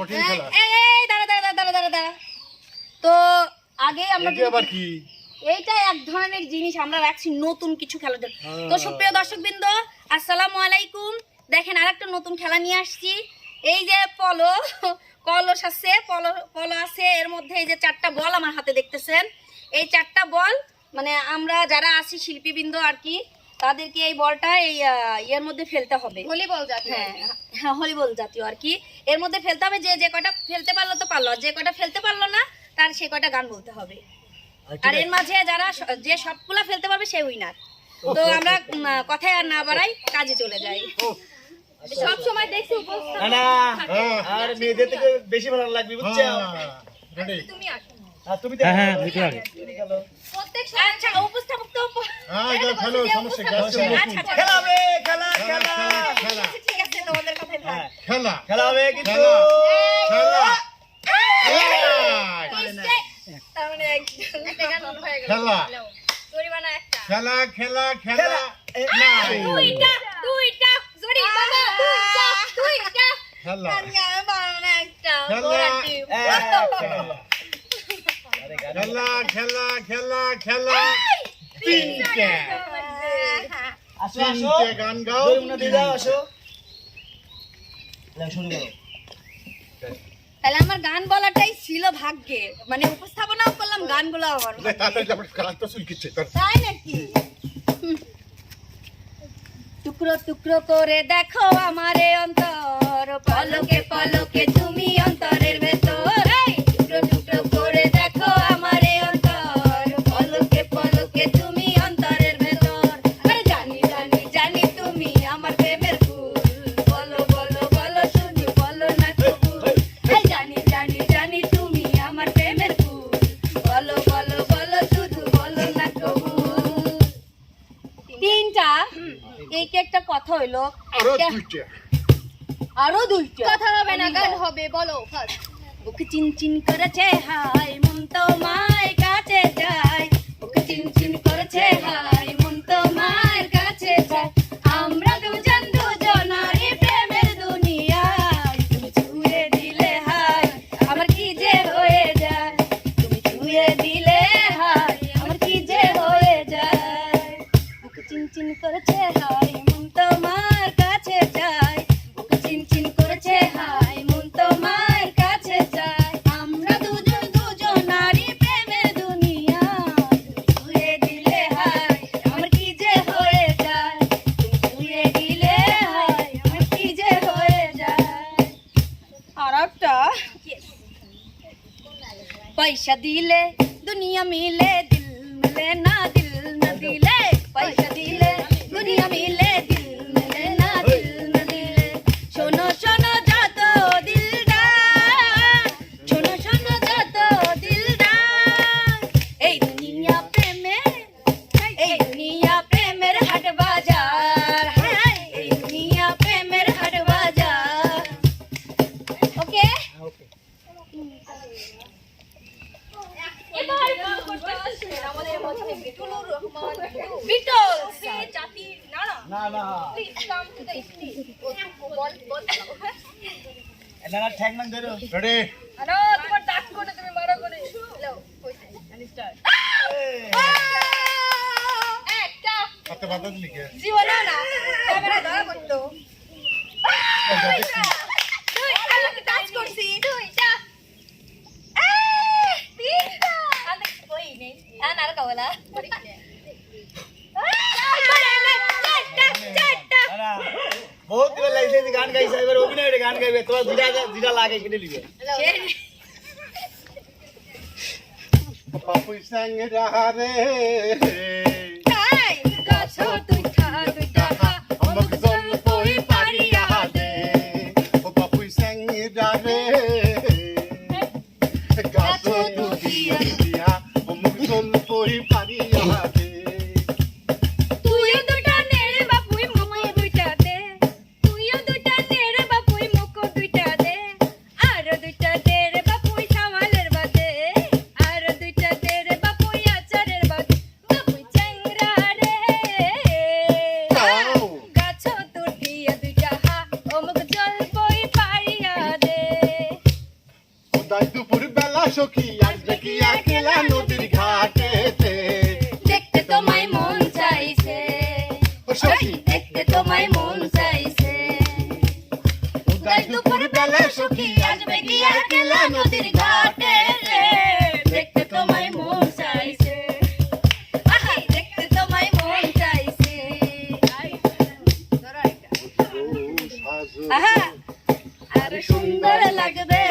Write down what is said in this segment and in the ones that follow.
কঠিন খেলা। এই, এই, দাঁড়া, দাঁড়া, দাঁড়া, দাঁড়া, দাঁড়া। তো আগে আমরা এটি আবার কি? এইটা এক ধরনের জিনিস আমরা রাখছি নতুন কিছু খেলাধুলা হ্যাঁ। তো সুপ্রিয় দর্শক আসসালামু আলাইকুম। দেখেন আরেকটা নতুন খেলা নিয়ে আসছি। এই যে পলো কলস আছে পলো পলো আছে এর মধ্যে এই যে চারটা বল আমার হাতে দেখতেছেন। এই চারটা বল মানে আমরা যারা আছি শিল্পীবৃন্দ আর কি তাদেরকে এই বলটা এই ইয়ের মধ্যে ফেলতে হবে। ভলিবল জাতীয় হ্যাঁ হ্যাঁ হলিবল জাতীয় আর কি। এর মধ্যে ফেলতে হবে যে যে কটা ফেলতে পারল তো পারল যে কটা ফেলতে পারল না তার সে কটা গান বলতে হবে। আর এর মাঝে যারা যে সবগুলা ফেলতে পারবে সে উইনার তো আমরা কথায় আর না বাড়াই কাজে চলে যাই। ও সব সময় দেখছি উপস্থিত না না হ্যাঁ আর মেয়েদের থেকে বেশি ভালো লাগবে বুঝছ? রেডি। তুমি আসো। আর তুমি তো হ্যাঁ, হ্যাঁ, প্রত্যেক সময় আচ্ছা তো হ্যাঁ এটা খেলো সমস্যা আছে আচ্ছা আচ্ছা খেলা খেলা খেলা ঠিক আছে তোমাদের কথাই থাক। খেলা। খেলা কিন্তু খেলা খেলা। এই! তার মানে একজন একটা গান হয়ে গেল। খেলা। খেলা দুইটা দুইটা বাবা দুইটা দুইটা। তিনটে আমার গান বলাটাই ছিল ভাগ্যে মানে উপস্থাপনাও করলাম গানগুলো তাই নাকি টুকরো টুকরো করে দেখো আমারে অন্তর পলকে পলকে তুমি অন্তরের ভেতর হইল? আরও দুইটা। আরও দুইটা? কথা হবে না গান হবে বলো ফার্স্ট। বুক চিন চিন করেছে হাই মন তো মায়ের কাছে যায়। বুক চিন চিন করেছে হাই পয়সা দিলে দুনিয়া মিলে দিল মিলে না রেডি আরে তোমার ডাক করে তুমি মারো করে লাও কইতে এন্ড স্টার্ট একটা। হাতে বাধা দিলি কে? জীবন না ক্যামেরা ধরা করতো দুইটা টাচ করছি। দুইটা। তিনটা। আমি কই নেই। আর আর কাওলা না না বহুত দিন লাগছে যে গান গাইছে এবার অভিনয় গান গাইবে তোমার দুটা দুটা লাগে কিনে নিবে পাপুই সঙ্গ রে সখী আসবে কি একলা নদীর ঘাটেতে? দেখতে তোমায় মন চাইছে। ও সখী। দেখতে তোমায় মন চাইছে। উদয় দুপুর বেলা সখী আসবে কি একলা নদীর দেখতে তোমায় মন চাইছে। আহা, দেখতে তোমায় মন চাইছে। আহা, আর সুন্দর লাগবে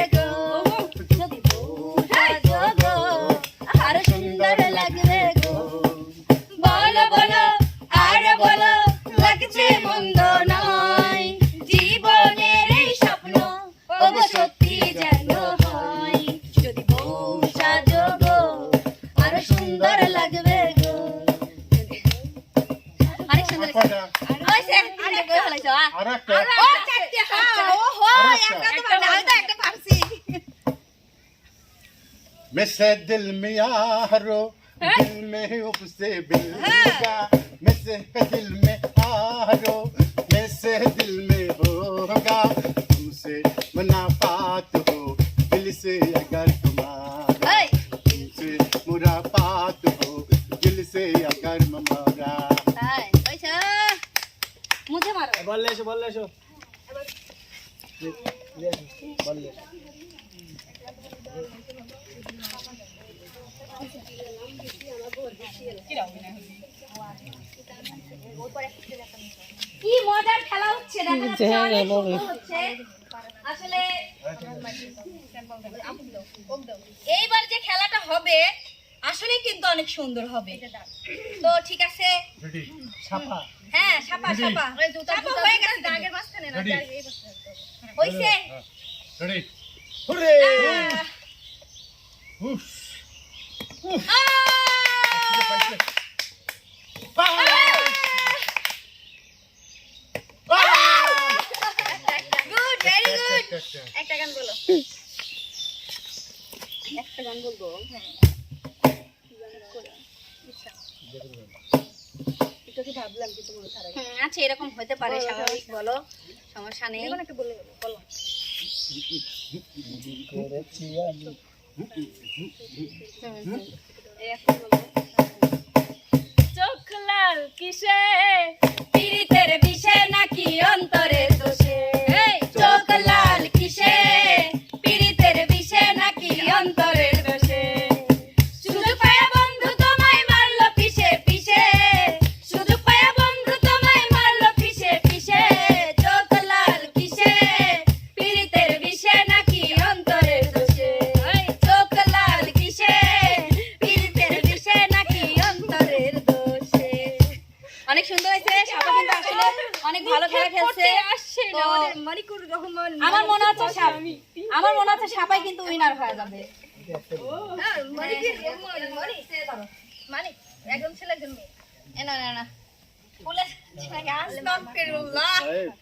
লাগছে মন্দ নয় জীবনের এই স্বপ্ন ওগো সত্যি যেন হয় যদি বউ সাজো গো আরো সুন্দর লাগবে গো অনেক সুন্দর কয়টা? ওই সে আরে কই হলাইছো আ আর একটা ও চারটে হ্যাঁ ও হো আরেকটা। একটা তো আমি তো একটা পারছি मिसे दिल में यारो दिल में उपसे बिल का मिसे दिल में प्यारो जैसे दिल में होगा। तुमसे मुनाफात हो दिल से अगर तुम्हारा। तुमसे मुराफात हो दिल से अगर ममारा मुझे मारो। बोल ले बोल ले बोल ले। কি মজার খেলা হচ্ছে দেখা যাচ্ছে অনেক সুন্দর হচ্ছে। আসলে এইবার যে খেলাটা হবে আসলে কিন্তু অনেক সুন্দর হবে। তো ঠিক আছে। ছাপা। হ্যাঁ সাপা সাপা সাপা হয়ে গেছে। দাগের মাঝখানে না হইছে। সমস্যা নেই। চোখ লাল কিসে? পীড়িতের বিষে নাকি অন্তরের হয়ে যাবে। হ্যাঁ, মানিকুর রহমান মানিক মানিক একজন ছেলে একজন মেয়ে। এ না না না। পুলিশ আস্তাগফিরুল্লাহ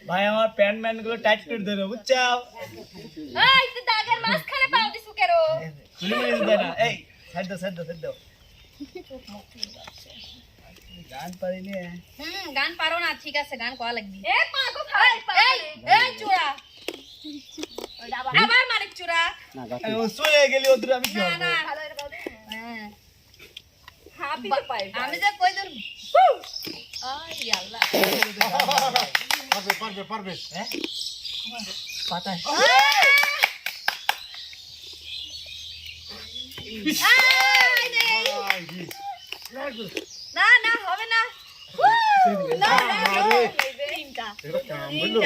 ভাই আমার প্যান্ট ম্যানগুলো টাইট করে দেবে বুঝছ এই তুই দাগের মাঝখানে পাও দিছু কেন তুলি মেরে দেয় না। এই সাইড দাও সাইড দাও সাইড দাও। গান পারিনি। হুম গান পারো না ঠিক আছে গান করা লাগবে। এ পা কোথায় এই এই চূড়া। আবার মানিক চূড়া। আমি শুয়ে গেলি ওদের আমি কি না না ভালো করে পাও হ্যাঁ। হাপি তো পাই আমি যে কই দূর আই আল্লাহ। পারবে পারবে পারবে। হ্যাঁ? পাতা না না হবে না। না না তিনটা। এটা কাম বলল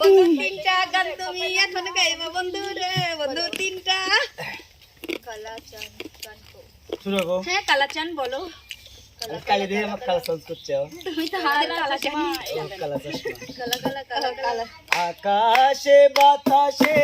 বন্ধু তিনটা গান তুমি এখন গাইবা বন্ধু রে বন্ধু তিনটা। শুরু গো হ্যাঁ কালাচান বলো। কালি দিয়ে আমার কালা সাউন্ড করছে তুমি তো আমাদের কালাচান ও কালা চশমা। কালা কালা কালা কালা। আকাশে বাতাসে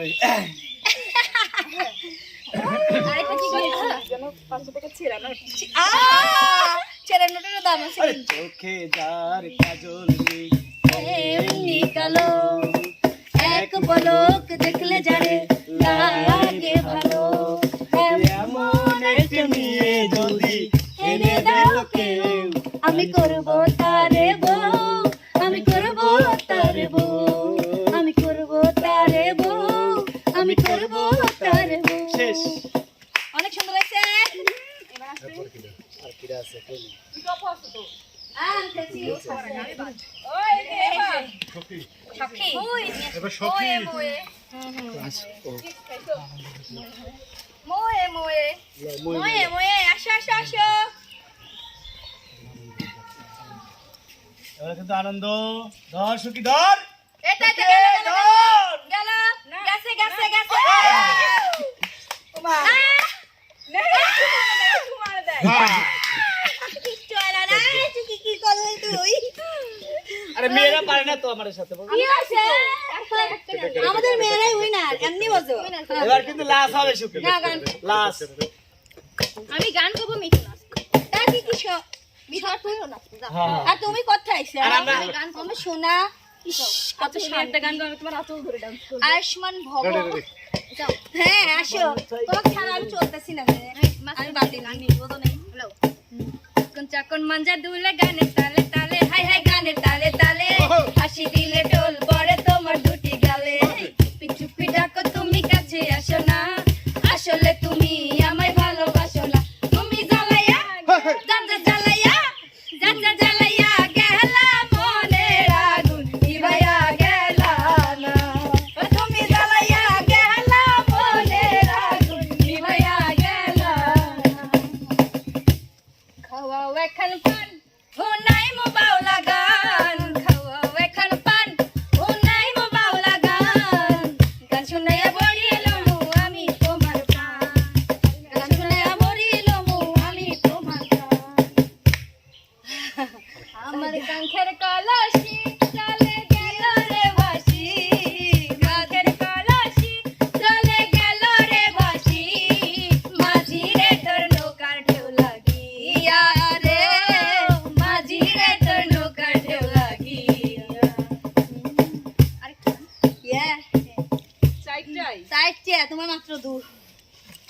আরেকটা মোয়ে মোয়ে। মই- ময়ে ময়ে আসো আসো আসো। এবার কিন্তু আনন্দ। ধর সুখী ধর। এটা সুখী, গেল গেল ধর। গেল। গেছে গেছে গেছে। ওমা। তোমার। দেয়। হ্যাঁ, কিচ্ছু না কি কি করলি তুই? আরে মেয়েরা পারে না তো আমাদের সাথে কি হয়েছে? আমাদের মেয়েরাই উইনার এমনি বলছো? এবার কিন্তু লাশ হবে সুখী। না, গান। লাশ আমি গান করব মিঠু নাচ তা কি কি সব মিঠু তুইও নাচ হ্যাঁ। আর তুমি কোথায় আইছো? আমি শোনা কত একটা গান গাও আমি তোমার আতল ধরে ডান্স করব। আয়ুষ্মান ভব। হ্যাঁ আসো। তোমাকে ছাড়া আমি চলতেছি না আমি বাদ দিন আমি নিবো তো নেই। কোন চাকন মাঞ্জা দুলে গানে তালে তালে হাই হাই গানে তালে তালে হাসি দিলে টোল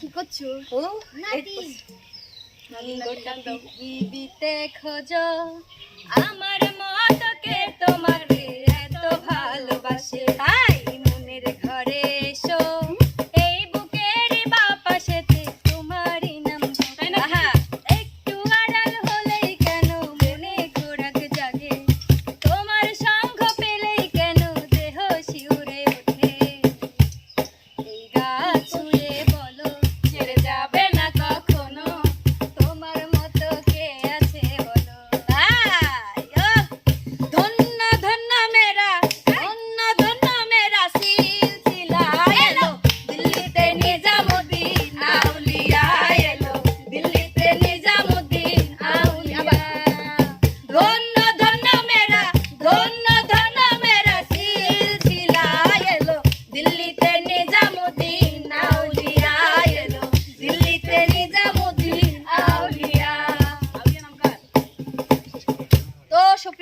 কি করছ। ও নাতি। পৃথিবীতে খোঁজ। আমার মতকে তোমার এত ভালোবাসে।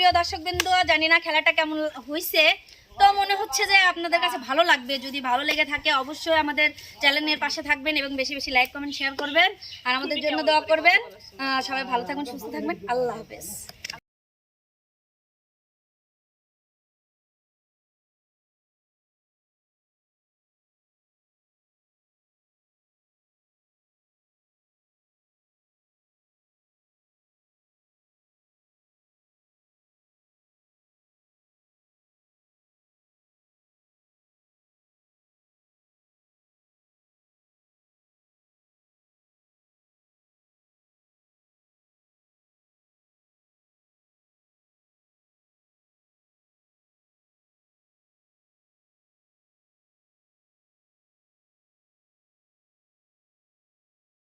তো সুপ্রিয় দর্শক বিন্দু জানি না খেলাটা কেমন হয়েছে তো মনে হচ্ছে যে আপনাদের কাছে ভালো লাগবে। যদি ভালো লেগে থাকে, অবশ্যই আমাদের চ্যানেলের পাশে থাকবেন এবং বেশি বেশি লাইক, কমেন্ট শেয়ার করবেন। আর আমাদের জন্য দোয়া করবেন। সবাই ভালো থাকবেন, সুস্থ থাকবেন। আল্লাহ হাফেজ।